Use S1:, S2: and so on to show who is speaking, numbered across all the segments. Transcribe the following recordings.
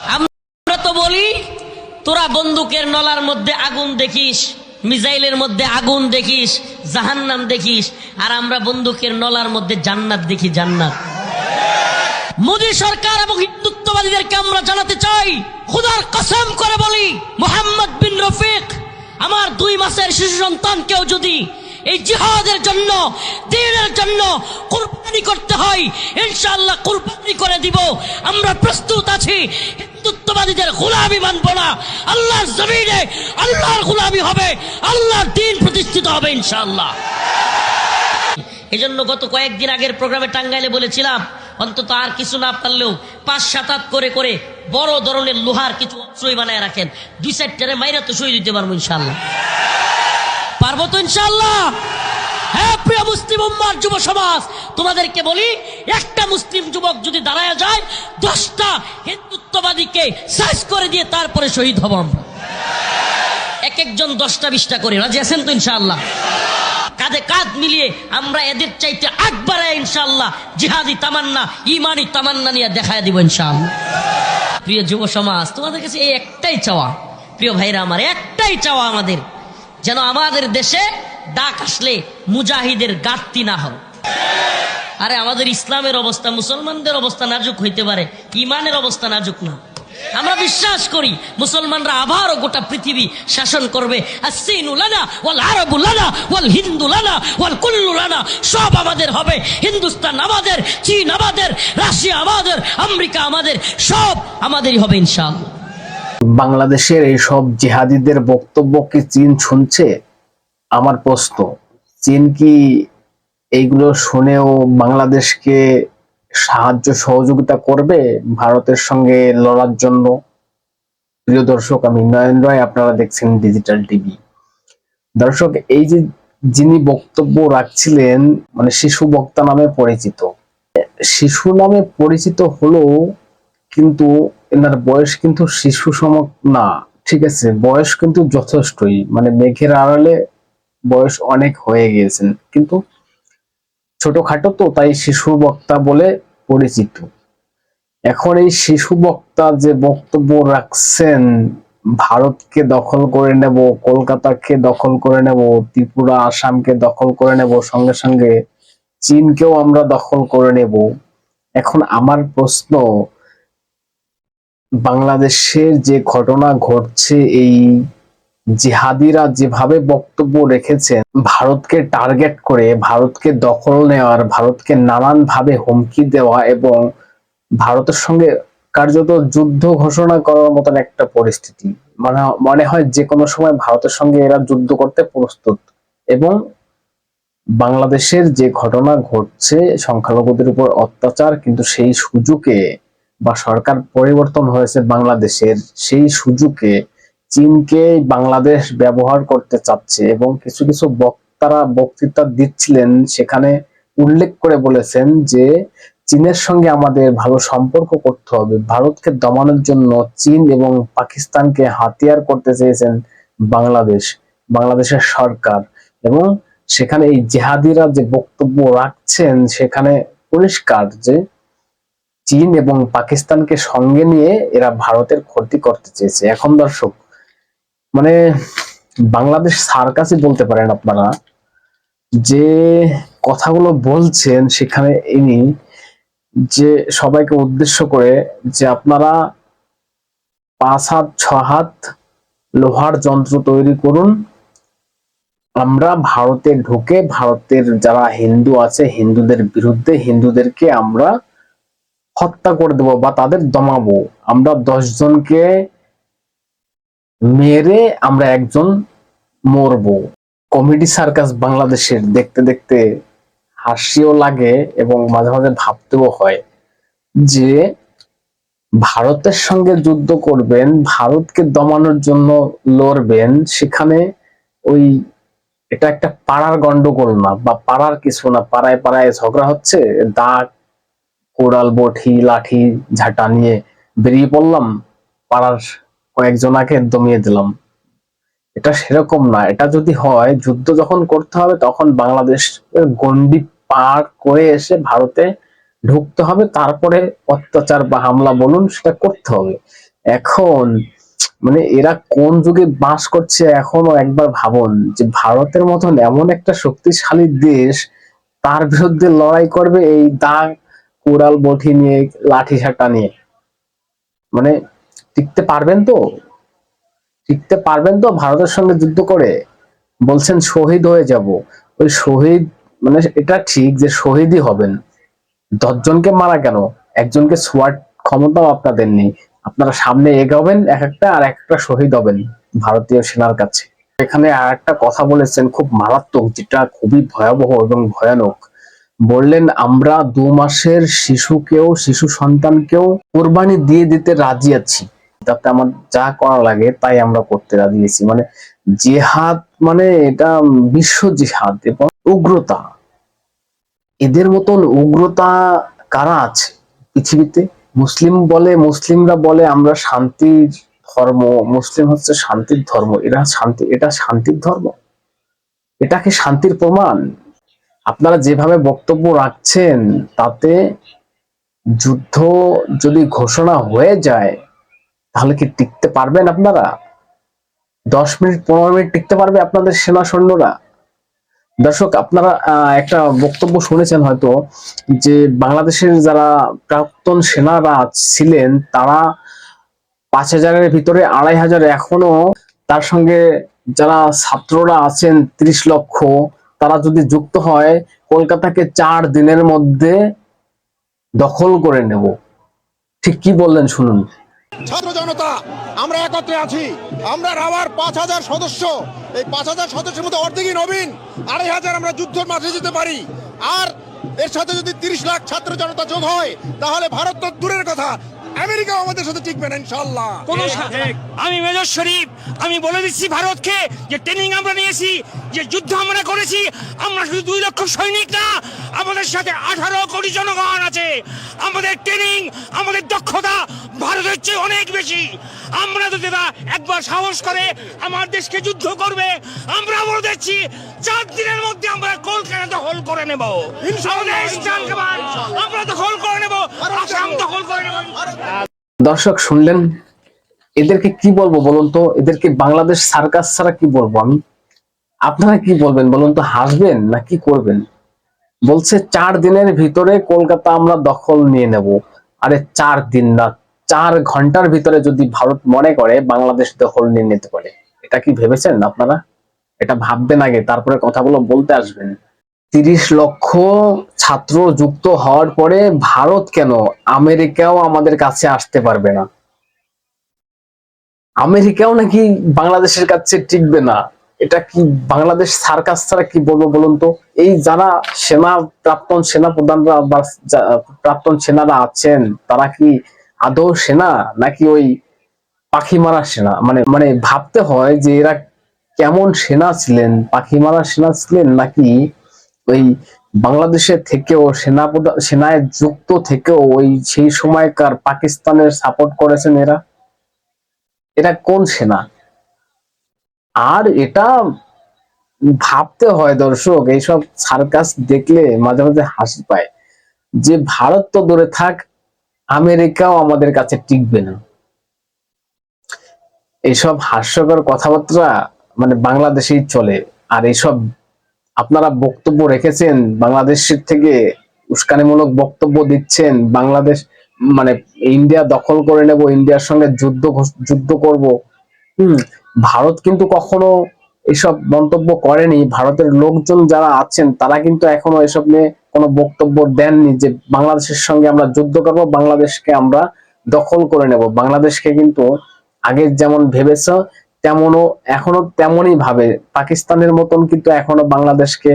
S1: আমরা তো বলি, তোরা বন্দুকের নলার মধ্যে আগুন দেখিস, মিসাইলের মধ্যে আগুন দেখিস, জাহান্নাম দেখিস, আর আমরা বন্দুকের নলার মধ্যে জান্নাত দেখি জান্নাত। মোদী সরকার এবং হিন্দুত্ববাদীদেরকে আমরা জানাতে চাই, খুদার কসম করে বলি, মোহাম্মদ বিন রফিক, আমার দুই মাসের শিশু সন্তানকেও যদি এই জিহাদের জন্য, দিনের জন্য কুরবানি করতে হয়, ইনশাআল্লাহ কুরবানি করে দিব। আমরা প্রস্তুত আছি হিন্দুত্ববাদীদের গোলামি মানব না। আল্লাহর জমিনে আল্লাহর গোলামি হবে। আল্লাহর দিন প্রতিষ্ঠিত হবে ইনশাআল্লাহ। এজন্য গত কয়েকদিন আগের প্রোগ্রামে টাঙ্গাইলে বলেছিলাম, অন্তত আর কিছু না পারলেও পাঁচ সাত আট করে করে বড় ধরনের লোহার কিছু অস্ত্রই বানায় রাখেন। দুই সাইডটারে মাইরা তো সই দিতে পারব ইনশাল্লাহ পারব তো ইনশাল্লাহ হ্যাঁ প্রিয় মুসলিম উম্মার যুব সমাজ, তোমাদেরকে বলি, একটা মুসলিম যুবক যদি দাঁড়ায় যায়, দশটা হিন্দুত্ববাদীকে সাইজ করে দিয়ে তারপরে শহীদ হব আমরা। এক একজন দশটা, বিশটা করে। রাজি আছেন তো, ইনশাআল্লাহ? কাঁধে কাঁধ মিলিয়ে আমরা এদের চাইতে আগ বাড়ায়, ইনশাআল্লাহ, জিহাদি তামান্না, ইমানি তামান্না নিয়ে দেখায় দিব, ইনশাআল্লাহ। প্রিয় যুব সমাজ, তোমাদের কাছে এই একটাই চাওয়া। প্রিয় ভাইরা আমার, একটাই চাওয়া আমাদের, যেন আমাদের দেশে ডাক আসলে মুজাহিদের গাত্তি না হয় আরে আমাদের ইসলামের অবস্থা, মুসলমানদের অবস্থা নাজুক হইতে পারে, ইমানের অবস্থা নাজুক না। আমরা বিশ্বাস করি, মুসলমানরা আবারও গোটা পৃথিবী শাসন করবে। সব আমাদের হবে। হিন্দুস্তান আমাদের, চীন আমাদের, রাশিয়া আমাদের, আমেরিকা আমাদের, সব আমাদেরই হবে ইনশাআল্লাহ।
S2: বাংলাদেশের এইসব জিহাদিদের বক্তব্য কি চীন শুনছে? আমার প্রশ্ন, চীন কি এইগুলো শুনেও বাংলাদেশকে সাহায্য সহযোগিতা করবে ভারতের সঙ্গে লড়ার জন্য? প্রিয় দর্শক, আমি নয়ন রায়, আপনারা দেখছেন ডিজিটাল টিভি দর্শক, এই যে যিনি বক্তব্য রাখছিলেন মানে শিশু বক্তা নামে পরিচিত, শিশু নামে পরিচিত হলেও কিন্তু এনার বয়স কিন্তু শিশু সম না, ঠিক আছে? বয়স কিন্তু যথেষ্টই মানে মেঘের আড়ালে বয়স অনেক হয়ে গিয়েছেন। কিন্তু ছোটখাটো তো তাই শিশু বক্তা বলে পরিচিত। এখন এই শিশু বক্তা যে বক্তব্য রাখছেন, ভারতকে দখল করে নেব, কলকাতাকে দখল করে নেব, ত্রিপুরা, আসামকে দখল করে নেব, সঙ্গে সঙ্গে চীনকেও আমরা দখল করে নেব। এখন আমার প্রশ্ন, বাংলাদেশের যে ঘটনা ঘটছে এই জিহাদিরা যেভাবে বক্তব্য রেখেছেন, ভারতকে টার্গেট করে, ভারতকে দখল নেওয়ার, ভারতকে নানান ভাবে হুমকি দেওয়া এবং ভারতের সঙ্গে কার্যত যুদ্ধ ঘোষণা করার মতন একটা পরিস্থিতি। মানে মনে হয় যে কোনো সময় ভারতের সঙ্গে এরা যুদ্ধ করতে প্রস্তুত এবং বাংলাদেশের যে ঘটনা ঘটছে, সংখ্যালঘুদের উপর অত্যাচার, কিন্তু সেই সুযোগে বা সরকার পরিবর্তন হয়েছে বাংলাদেশের, সেই সুযোগে চীনকে বাংলাদেশ ব্যবহার করতে চাচ্ছে এবং কিছু কিছু বক্তারা বক্তৃতা দিচ্ছিলেন, সেখানে উল্লেখ করে বলেছেন যে চীনের সঙ্গে আমাদের ভালো সম্পর্ক করতে হবে। ভারতকে দমানোর জন্য চীন এবং পাকিস্তানকে হাতিয়ার করতে চেয়েছেন বাংলাদেশ, বাংলাদেশের সরকার এবং সেখানে এই জেহাদিরা যে বক্তব্য রাখছেন, সেখানে পরিষ্কার যে চীন এবং পাকিস্তানকে সঙ্গে নিয়ে এরা ভারতের ক্ষতি করতে চেয়েছে। এখন দর্শক মানে বাংলাদেশ সার্কাসই বলতে পারেন আপনারা, যে কথাগুলো বলছেন সেখানে ইনি যে সবাইকে উদ্দেশ্য করে যে আপনারা পাঁচ হাত, ছ হাত লোহার যন্ত্র তৈরি করুন। আমরা ভারতে ঢুকে, ভারতের যারা হিন্দু আছে, হিন্দুদের বিরুদ্ধে হিন্দুদেরকে আমরা হত্যা করে দেবো বা তাদের দমাবো। আমরা দশ জনকে মেরে আমরা একজন মরবো। কমেডি সার্কাস বাংলাদেশের দেখতে দেখতে হাসিও লাগে এবং মাঝে মাঝে ভাবতেও হয় যে ভারতের সঙ্গে যুদ্ধ করবেন, ভারতকে দমানোর জন্য লড়বেন, সেখানে ওই এটা একটা পাড়ার গন্ডগোল না বা পাড়ার কিছু না, পাড়ায় পাড়ায় ঝগড়া হচ্ছে, দাগ, কোড়াল, বটি, লাঠি, ঝাঁটা নিয়ে বেরিয়ে পড়লাম পাড়ার কয়েকজনাকে দমিয়ে দিলাম। এটা সেরকম না। এটা যদি হয়, যুদ্ধ যখন করতে হবে, তখন বাংলাদেশ গন্ডি পার করে এসে ভারতে ঢুকতে হবে। তারপরে অত্যাচার বা হামলা বলুন, সেটা করতে হবে। এখন মানে এরা কোন যুগে বাস করছে এখনও একবার ভাবুন, যে ভারতের মতন এমন একটা শক্তিশালী দেশ, তার বিরুদ্ধে লড়াই করবে এই দা কোরাল বঠি নিয়ে লাঠি সাটা নিয়ে। মানে টিকতে পারবেন তো? টিকতে পারবেন তো? ভারতের সঙ্গে যুদ্ধ করে বলছেন শহীদ হয়ে যাব। ওই শহীদ মানে এটা ঠিক যে শহীদই হবেন। দশজনকে মারা কেন? একজনকে সোয়ার ক্ষমতাও আপনাদের নেই। আপনারা সামনে এগাবেন এক একটা আর এক একটা শহীদ হবেন ভারতীয় সেনার কাছে। এখানে আর একটা কথা বলেছেন খুব মারাত্মক, যেটা খুবই ভয়াবহ এবং ভয়ানক। বললেন, আমরা দু মাসের শিশুকেও, শিশু সন্তানকেও কোরবানি দিয়ে দিতে রাজি আছি। তাতে আমার যা করা লাগে তাই আমরা করতে রাজি আছি মানে জেহাদ মানে এটা বিশ্ব জেহাদ এবং উগ্রতা। এদের মতন উগ্রতা কারা আছে পৃথিবীতে? মুসলিম বলে, মুসলিমরা বলে আমরা শান্তির ধর্ম, মুসলিম হচ্ছে শান্তির ধর্ম। এরা শান্তি, এটা শান্তির ধর্ম? এটা কি শান্তির প্রমাণ? আপনারা যেভাবে বক্তব্য রাখছেন তাতে যুদ্ধ যদি ঘোষণা হয়ে যায় তাহলে কি টিকতে পারবেন আপনারা? দশ মিনিট, পনেরো মিনিট টিকতে পারবে আপনাদের সেনা সৈন্যরা? দর্শক, আপনারা একটা বক্তব্য শুনেছেন হয়তো, যে বাংলাদেশের যারা প্রাক্তন সেনারা ছিলেন, তারা পাঁচ হাজারের ভিতরে আড়াই হাজার এখনও, তার সঙ্গে যারা ছাত্ররা আছেন ত্রিশ লক্ষ, তারা যদি যুক্ত হয়, কলকাতাকে চার দিনের মধ্যে দখল করে নেব। ঠিক কি বললেন শুনুন।
S3: ছাত্র জনতা আমরা একত্রে আছি। আমরা রাওয়ার পাঁচ হাজার সদস্য। এই পাঁচ হাজার সদস্যের মধ্যে অর্ধেকই নবীন আড়াই হাজার আমরা যুদ্ধের মাঠে যেতে পারি। আর এর সাথে যদি তিরিশ লাখ ছাত্র জনতা যোগ হয় তাহলে ভারত তো দূরের কথা। আমেরিকাও আমাদের সাথে টিকবে না ইনশাল্লাহ
S4: কোনো আমি মেজর শরীফ আমি বলে দিচ্ছি ভারতকে যে ট্রেনিং আমরা নিয়েছি যে যুদ্ধ আমরা করেছি আমরা শুধু দুই লক্ষ সৈনিক না আমাদের সাথে আঠারো কোটি জনগণ আছে। আমাদের ট্রেনিং আমাদের দক্ষতা ভারতের চেয়ে অনেক বেশি। আমরা যদি না একবার সাহস করে আমার দেশকে যুদ্ধ করবে। আমরা বলে দিচ্ছি চার দিনের মধ্যে আমরা কলকাতা দখল করে নেব। আমরা দখল করে নেব আসাম দখল করে নেব।
S2: দর্শক শুনলেন? এদেরকে কি বলব বলুন তো? এদেরকে বাংলাদেশ সার্কাস ছাড়া কি বলব আমি? আপনারা কি বলবেন বলুন তো? হাসবেন না কি করবেন? বলছে চার দিনের ভিতরে কলকাতা আমরা দখল নিয়ে নেব। আরে চার দিন না চার ঘণ্টার ভিতরে যদি ভারত মনে করে, বাংলাদেশ দখল নিয়ে নিতে পারে এটা কি ভেবেছেন আপনারা? এটা ভাববেন আগে, তারপরে কথাগুলো বলতে আসবেন। তিরিশ লক্ষ ছাত্র যুক্ত হওয়ার পরে ভারত কেন আমেরিকাও আমাদের কাছে আসতে পারবে না? আমেরিকাও নাকি বাংলাদেশের কাছে টিকবে না? এটা কি বাংলাদেশ সার্কাস ছাড়া কি বলব বলুন তো? এই যারা সেনা প্রাক্তন সেনা প্রধানরা বা প্রাক্তন সেনারা আছেন, তারা কি আদৌ সেনা নাকি ওই পাখি মারা সেনা? মানে মানে ভাবতে হয় যে এরা কেমন সেনা ছিলেন? পাখি মারা সেনা ছিলেন নাকি ওই বাংলাদেশের থেকেও সেনা সেনায় যুক্ত থেকেও ওই সেই সময়কার পাকিস্তানের সাপোর্ট করেছেন এরা? এটা কোন সেনা? আর এটা ভাবতে হয় দর্শক, এইসব সার্কাস দেখলে মাঝে মাঝে হাসি পায় যে ভারত তো দূরে থাক আমেরিকাও আমাদের কাছে টিকবে না। এইসব হাস্যকর কথাবার্তা মানে বাংলাদেশেই চলে। আর এইসব আপনারা বক্তব্য রেখেছেন, বাংলাদেশের থেকে উস্কানিমূলক বক্তব্য দিচ্ছেন, বাংলাদেশ মানে ইন্ডিয়া দখল করে নেব, ইন্ডিয়ার সঙ্গে যুদ্ধ যুদ্ধ করব। হুম, ভারত কিন্তু কখনো এসব মন্তব্য করেনি। ভারতের লোকজন যারা আছেন, তারা কিন্তু এখনও এসব নিয়ে কোনো বক্তব্য দেননি যে বাংলাদেশের সঙ্গে আমরা যুদ্ধ করব, বাংলাদেশকে আমরা দখল করে নেব। বাংলাদেশকে কিন্তু আগে যেমন ভেবেছ, তেমনও এখনও তেমনই ভাবে। পাকিস্তানের মতন কিন্তু এখনও বাংলাদেশকে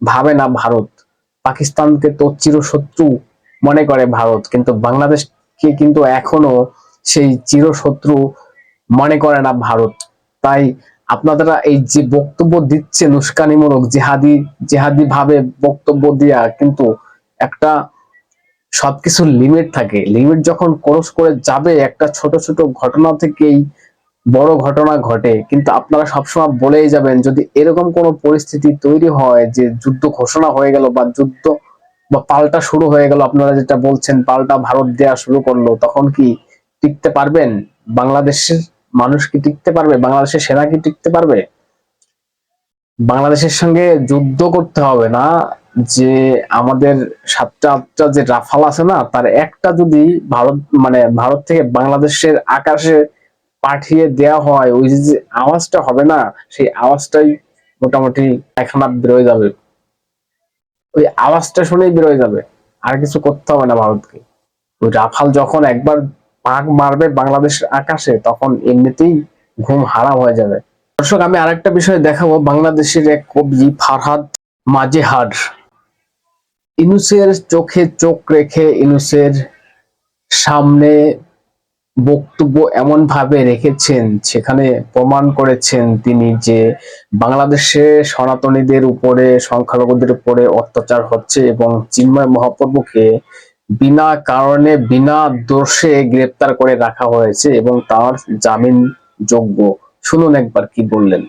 S2: ভাবে না ভারত। পাকিস্তানকে তো চিরশত্রু মনে করে ভারত, কিন্তু বাংলাদেশকে কিন্তু এখনও সেই চিরশত্রু মনে করে না ভারত। তাই আপনারা এই যে বক্তব্য দিচ্ছেন উস্কানিমূলক জেহাদি জেহাদি ভাবে বক্তব্য দিয়া কিন্তু একটা সবকিছুর লিমিট থাকে। লিমিট যখন ক্রস করে যাবে, একটা ছোট ছোট ঘটনা থেকেই বড় ঘটনা ঘটে। কিন্তু আপনারা সবসময় বলেই যাবেন, যদি এরকম কোনো পরিস্থিতি তৈরি হয় যে যুদ্ধ ঘোষণা হয়ে গেল বা যুদ্ধ বা পাল্টা শুরু হয়ে গেল, আপনারা যেটা বলছেন, পাল্টা ভারত দেয়া শুরু করল, তখন কি টিকতে পারবেন? বাংলাদেশের মানুষ কি টিকতে পারবে? বাংলাদেশের সেনা কি টিকতে পারবে? বাংলাদেশের সঙ্গে যুদ্ধ করতে হবে না। যে আমাদের সাতটা আটটা যে রাফাল আছে না, তার একটা যদি ভারত মানে ভারত থেকে বাংলাদেশের আকাশে পাঠিয়ে দেয়া হয়, ওই যে আওয়াজটা হবে না, সেই আওয়াজটাই মোটামুটি একখানা বেরোয় যাবে। ওই আওয়াজটা শুনেই বেরোয় যাবে। আর কিছু করতে হবে না ভারতকে। ওই রাফাল যখন একবার পাক মারবে বাংলাদেশের আকাশে, তখন এমনিতেই ঘুম হারাম হয়ে যাবে। দর্শক, আমি আরেকটা বিষয় দেখাবো, বাংলাদেশের এক কবি ফারহাদ মাজেহার। ইনুসের চোখে চোখ রেখে ইনুসের সামনে বক্তব্য এমন ভাবে রেখেছেন, সেখানে প্রমাণ করেছেন তিনি যে বাংলাদেশে সনাতনীদের উপরে, সংখ্যালঘুদের উপরে অত্যাচার হচ্ছে এবং চিন্ময় মহাপ্রভুকে বিনা কারণে, বিনা দোষে গ্রেপ্তার করে রাখা হয়েছে এবং তার জামিন যোগ্য। শুনুন একবার কি বললেন।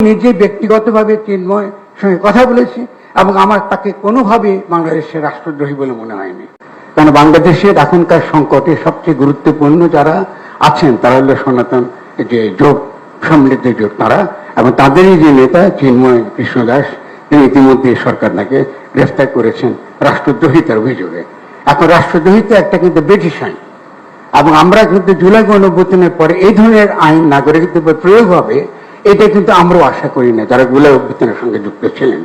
S5: নিজে ব্যক্তিগতভাবে চিন্ময় সঙ্গে কথা বলেছি এবং আমার তাকে কোনোভাবে বাংলাদেশের রাষ্ট্রদ্রোহী বলে মনে হয়নি। কারণ বাংলাদেশের এখনকার সংকটে সবচেয়ে গুরুত্বপূর্ণ যারা আছেন, তারা হলো সনাতন যে জোট সমৃদ্ধ জোট তারা এবং তাদেরই যে নেতা চিন্ময় কৃষ্ণদাস, তিনি ইতিমধ্যে সরকার তাকে গ্রেফতার করেছেন রাষ্ট্রদ্রোহিতার অভিযোগে। এখন রাষ্ট্রদ্রোহিতা একটা কিন্তু ব্রিটিশ আইন এবং আমরা কিন্তু জুলাই গণঅভ্যুত্থানের পরে এই ধরনের আইন নাগরিকদের উপর প্রয়োগ হবে, এটা কিন্তু আমরাও আশা করি না, যারা জুলাই অভ্যুত্থানের সঙ্গে যুক্ত ছিলেন।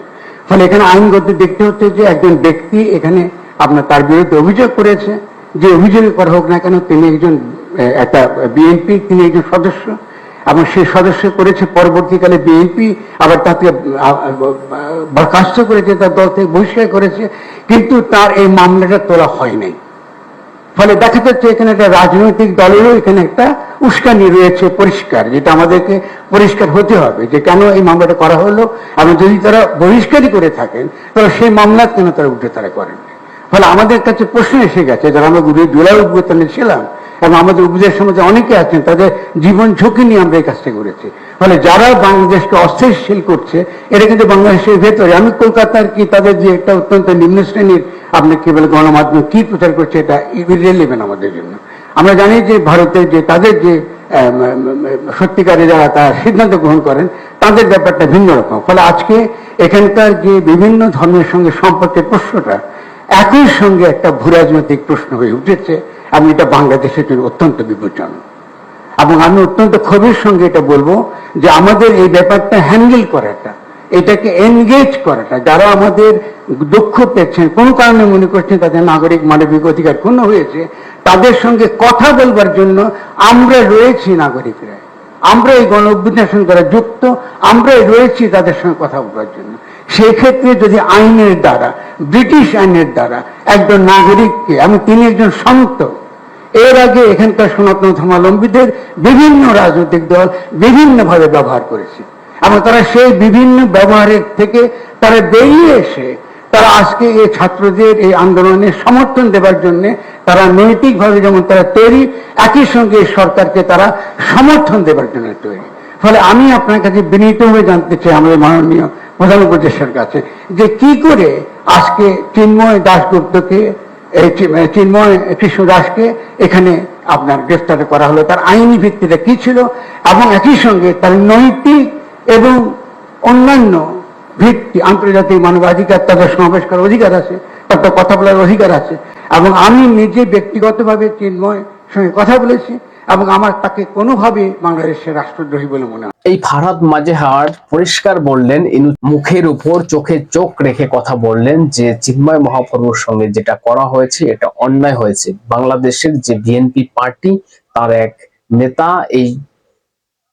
S5: ফলে এখানে আইনগত দেখতে হচ্ছে যে একজন ব্যক্তি এখানে আপনার তার বিরুদ্ধে অভিযোগ করেছে, যে অভিযোগ করা হোক না কেন তিনি একজন একটা বিএনপি, তিনি একজন সদস্য এবং সেই সদস্য করেছে পরবর্তীকালে বিএনপি আবার তাকে বরখাস্ত করেছে, তার দল থেকে বহিষ্কার করেছে, কিন্তু তার এই মামলাটা তোলা হয় নাই। ফলে দেখা যাচ্ছে এখানে একটা রাজনৈতিক দলেরও এখানে একটা উস্কানি রয়েছে পরিষ্কার, যেটা আমাদেরকে পরিষ্কার হতে হবে যে কেন এই মামলাটা করা হলো, এবং যদি তারা বহিষ্কারই করে থাকেন, তাহলে সেই মামলা কেন তারা উঠে তারা করেন ফলে আমাদের কাছে প্রশ্ন এসে গেছে, যারা আমরা জুলাই উদ্বোধনে ছিলাম এবং আমাদের উপদেশ সমাজে অনেকে আছেন, তাদের জীবন ঝুঁকি নিয়ে আমরা এই কাজটা করেছি। ফলে যারা বাংলাদেশকে অস্থিরশীল করছে, এটা কিন্তু বাংলাদেশের ভেতরে। আমি কলকাতার কি তাদের যে একটা অত্যন্ত নিম্ন শ্রেণির আপনি কি বলে গণমাধ্যম কি প্রচার করছে, এটা ইরেলিভেন্ট আমাদের জন্য। আমরা জানি যে ভারতের যে তাদের যে সত্যিকারে যারা তারা সিদ্ধান্ত গ্রহণ করেন, তাদের ব্যাপারটা ভিন্ন রকম। ফলে আজকে এখানকার যে বিভিন্ন ধর্মের সঙ্গে সম্পর্কের প্রশ্নটা, একই সঙ্গে একটা ভূরাজনৈতিক প্রশ্ন হয়ে উঠেছে। এবং এটা বাংলাদেশের অত্যন্ত বিপজ্জনক এবং আমি অত্যন্ত ক্ষোভের সঙ্গে এটা বলব যে আমাদের এই ব্যাপারটা হ্যান্ডেল করাটা, এটাকে এনগেজ করাটা, যারা আমাদের দুঃখ পেয়েছেন, কোনো কারণে মনে করছেন তাদের নাগরিক মানবিক অধিকার ক্ষুণ্ণ হয়েছে, তাদের সঙ্গে কথা বলবার জন্য আমরা রয়েছি নাগরিকরা। আমরা এই গণ অভ্যুত্থান দ্বারা যুক্ত আমরাই রয়েছি তাদের সঙ্গে কথা বলার জন্য। সেই ক্ষেত্রে যদি আইনের দ্বারা, ব্রিটিশ আইনের দ্বারা একজন নাগরিককে, আমি তিনি একজন সন্ত এর আগে এখানকার সনাতন ধর্মাবলম্বীদের বিভিন্ন রাজনৈতিক দল বিভিন্নভাবে ব্যবহার করেছে। এবং তারা সেই বিভিন্ন ব্যবহারের থেকে তারা বেরিয়ে এসে তারা আজকে এই ছাত্রদের এই আন্দোলনে সমর্থন দেবার জন্য তারা নৈতিকভাবে যেমন তারা তৈরি, একই সঙ্গে সরকারকে তারা সমর্থন দেবার জন্য তৈরি। ফলে আমি আপনার কাছে বিনীতভাবে জানতে চাই আমাদের মাননীয় প্রধান কাছে যে কি করে আজকে চিন্ময় দাশগুপ্তকে এই চিন্ময় কৃষ্ণ দাসকে এখানে আপনার গ্রেফতার করা হলো। তার আইনি ভিত্তিতে কি ছিল এবং একই সঙ্গে তার নৈতিক এবং অন্যান্য ভিত্তি, আন্তর্জাতিক মানবাধিকার তাদের সমাবেশ করার অধিকার আছে, তাদের কথা বলার অধিকার আছে। এবং আমি নিজে ব্যক্তিগতভাবে চিন্ময় সঙ্গে কথা বলেছি। এবং আমার তাকে কোনোভাবে বাংলাদেশের রাষ্ট্রদ্রোহী বলে মনে হয়
S2: এই ফারহাদ মাজেহার পরিষ্কার বললেন, ইনু মুখের উপর চোখে চোখ রেখে কথা বললেন যে চিন্ময় মহাপ্রভুর সঙ্গে যেটা করা হয়েছে, এটা অন্যায় হয়েছে। বাংলাদেশের যে বিএনপি পার্টি, তার এক নেতা এই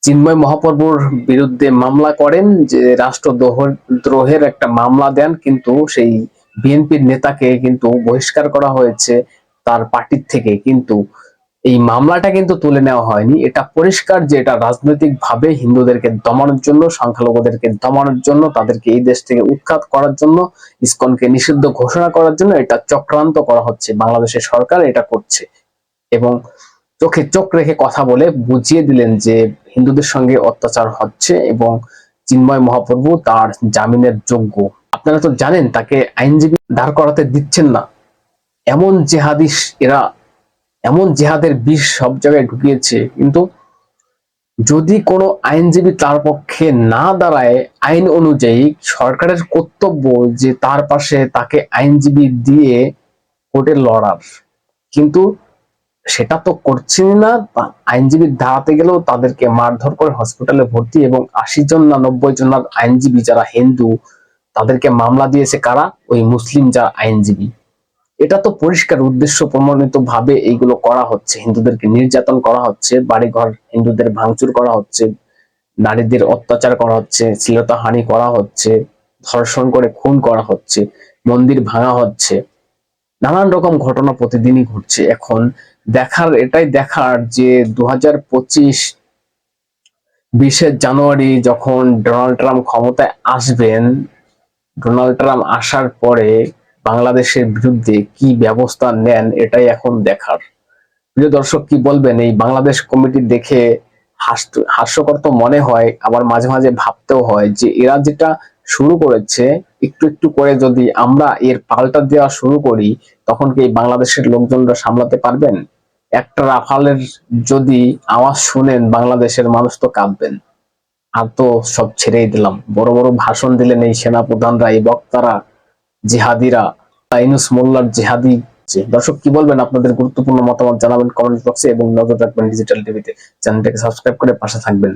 S2: চিন্ময় মহাপ্রভুর বিরুদ্ধে মামলা করেন যে রাষ্ট্রদ্রোহ- দ্রোহের একটা মামলা দেন, কিন্তু সেই বিএনপির নেতাকে কিন্তু বহিষ্কার করা হয়েছে তার পার্টির থেকে। কিন্তু এই মামলাটা কিন্তু তুলে নেওয়া হয়নি। এটা পরিষ্কার যে এটা রাজনৈতিক ভাবে হিন্দুদেরকে দমানোর জন্য, সংখ্যালঘুদেরকে দমানোর জন্য, তাদেরকে এই দেশ থেকে উৎখাত করার জন্য, ইসকনকে নিষিদ্ধ ঘোষণা করার জন্য এটা চক্রান্ত করা হচ্ছে, বাংলাদেশের সরকার এটা করছে। এবং চোখে চোখ রেখে কথা বলে বুঝিয়ে দিলেন যে হিন্দুদের সঙ্গে অত্যাচার হচ্ছে এবং চিন্ময় মহাপ্রভু তার জামিনের যোগ্য। আপনারা তো জানেন, তাকে আইনজীবী দাঁড় করাতে দিচ্ছেন না। এমন জেহাদিস এরা এমন জেহাদের বিষ সব জায়গায় ঢুকিয়েছে, কিন্তু যদি কোনো আইনজীবী তার পক্ষে না দাঁড়ায়, আইন অনুযায়ী সরকারের কর্তব্য যে তার পাশে তাকে আইনজীবী দিয়ে কোর্টে লড়ার। কিন্তু সেটা তো করছেন না আইনজীবী দাঁড়াতে গেলেও তাদেরকে মারধর করে হসপিটালে ভর্তি এবং আশি জন না নব্বই জনার আইনজীবী যারা হিন্দু, তাদেরকে মামলা দিয়েছে কারা? ওই মুসলিম যারা আইনজীবী। এটা তো পরিষ্কার উদ্দেশ্য প্রমাণিত ভাবে এইগুলো করা হচ্ছে। হিন্দুদেরকে নির্যাতন করা হচ্ছে, বাড়িঘর হিন্দুদের ভাঙচুর করা হচ্ছে, নারীদের অত্যাচার করা হচ্ছে, শ্লীলতাহানি করা হচ্ছে, ধর্ষণ করে খুন করা হচ্ছে, মন্দির ভাঙা হচ্ছে। নানান রকম ঘটনা প্রতিদিনই ঘটছে। এখন দেখার, এটাই দেখার যে দু হাজার পঁচিশ বিশে জানুয়ারি যখন ডোনাল্ড ট্রাম্প ক্ষমতায় আসবেন, ডোনাল্ড ট্রাম্প আসার পরে বাংলাদেশের বিরুদ্ধে কি ব্যবস্থা নেন এটাই এখন দেখার। প্রিয় দর্শক, কি বলবেন? এই বাংলাদেশ কমিটি দেখে হাস্যকর তো মনে হয়, আবার মাঝে মাঝে ভাবতেও হয় যে এরা যেটা শুরু করেছে, একটু একটু করে যদি আমরা এর পাল্টা দেওয়া শুরু করি, তখন কি বাংলাদেশের লোকজনরা সামলাতে পারবেন? একটা রাফালের যদি আওয়াজ শুনেন, বাংলাদেশের মানুষ তো কাঁদবেন। আর তো সব ছেড়েই দিলাম। বড় বড় ভাষণ দিলেন এই সেনাপ্রধানরা, এই বক্তারা। জিহাদিরা তাইনুস মোল্লার জিহাদি দর্শক, কি বলবেন? আপনাদের গুরুত্বপূর্ণ মতামত জানাবেন কমেন্ট বক্সে এবং নজর রাখবেন ডিজিটাল টিভিতে চ্যানেলটাকে সাবস্ক্রাইব করে পাশে থাকবেন।